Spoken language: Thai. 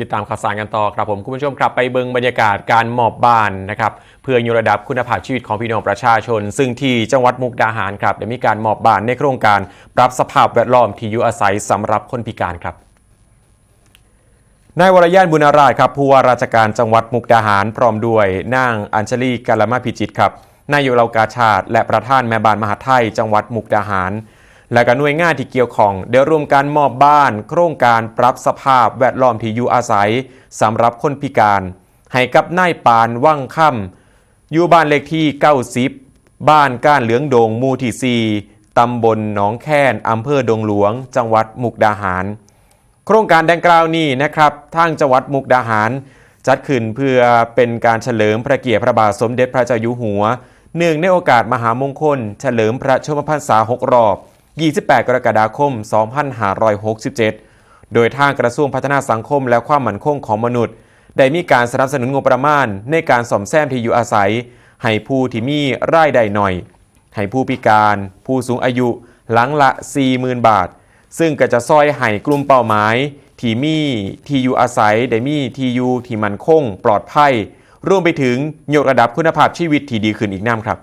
ติดตามข่าวสารกันต่อครับผมคุณผู้ชมครับไปเบิงบรรยากาศการมอบบ้านนะครับเพื่อยกระดับคุณภาพชีวิตของพี่น้องประชาชน ซึ่งที่จังหวัดมุกดาหารครับได้มีการมอบบ้านในโครงการปรับสภาพแวดล้อมที่อยู่อาศัยสำหรับคนพิการครับนายวรยานบุญราชครับผู้ว่าราชการจังหวัดมุกดาหาร พร้อมด้วยนางอัญชลีกาลมาพิจิตครับนายกเหล่ากาชาติ และประธานแม่บ้านมหาไทยจังหวัดมุกดาหาร และก็หน่วยงานที่เกี่ยวข้องได้ร่วมกันมอบบ้าน โครงการปรับสภาพแวดล้อมที่อยู่อาศัยสำหรับคนพิการ ให้กับนายปานว่างค่ำอยู่บ้านเลขที่ 90 บ้านก้านเหลืองโดงหมู่ที่4ตำบลหนองแค้นอำเภอดงหลวง จังหวัดมุกดาหาร โครงการดังกล่าวนี้นะครับ ทางจังหวัดมุกดาหาร จัดขึ้นเพื่อเป็นการเฉลิมพระเกียรติพระบาทสมเด็จพระเจ้าอยู่หัวเนื่องในโอกาสมหามงคล เฉลิมพระชนมพรรษา 6 รอบ 28 กรกฎาคม 2567 โดยทางกระทรวงพัฒนาสังคมและความมั่นคงของมนุษย์ ได้มีการสนับสนุนงบประมาณ ในการซ่อมแซมที่อยู่อาศัย ให้ผู้ที่มีรายได้หน่อย ให้ผู้พิการ ผู้สูงอายุ หลังละ 40,000 บาท ซึ่งก็จะซอยให้กลุ่มเป้าหมาย ที่มีที่อยู่อาศัยได้มีที่อยู่ที่มั่นคง ปลอดภัยรวมไปถึงยกระดับคุณภาพชีวิตที่ดีขึ้นอีกน้ำครับ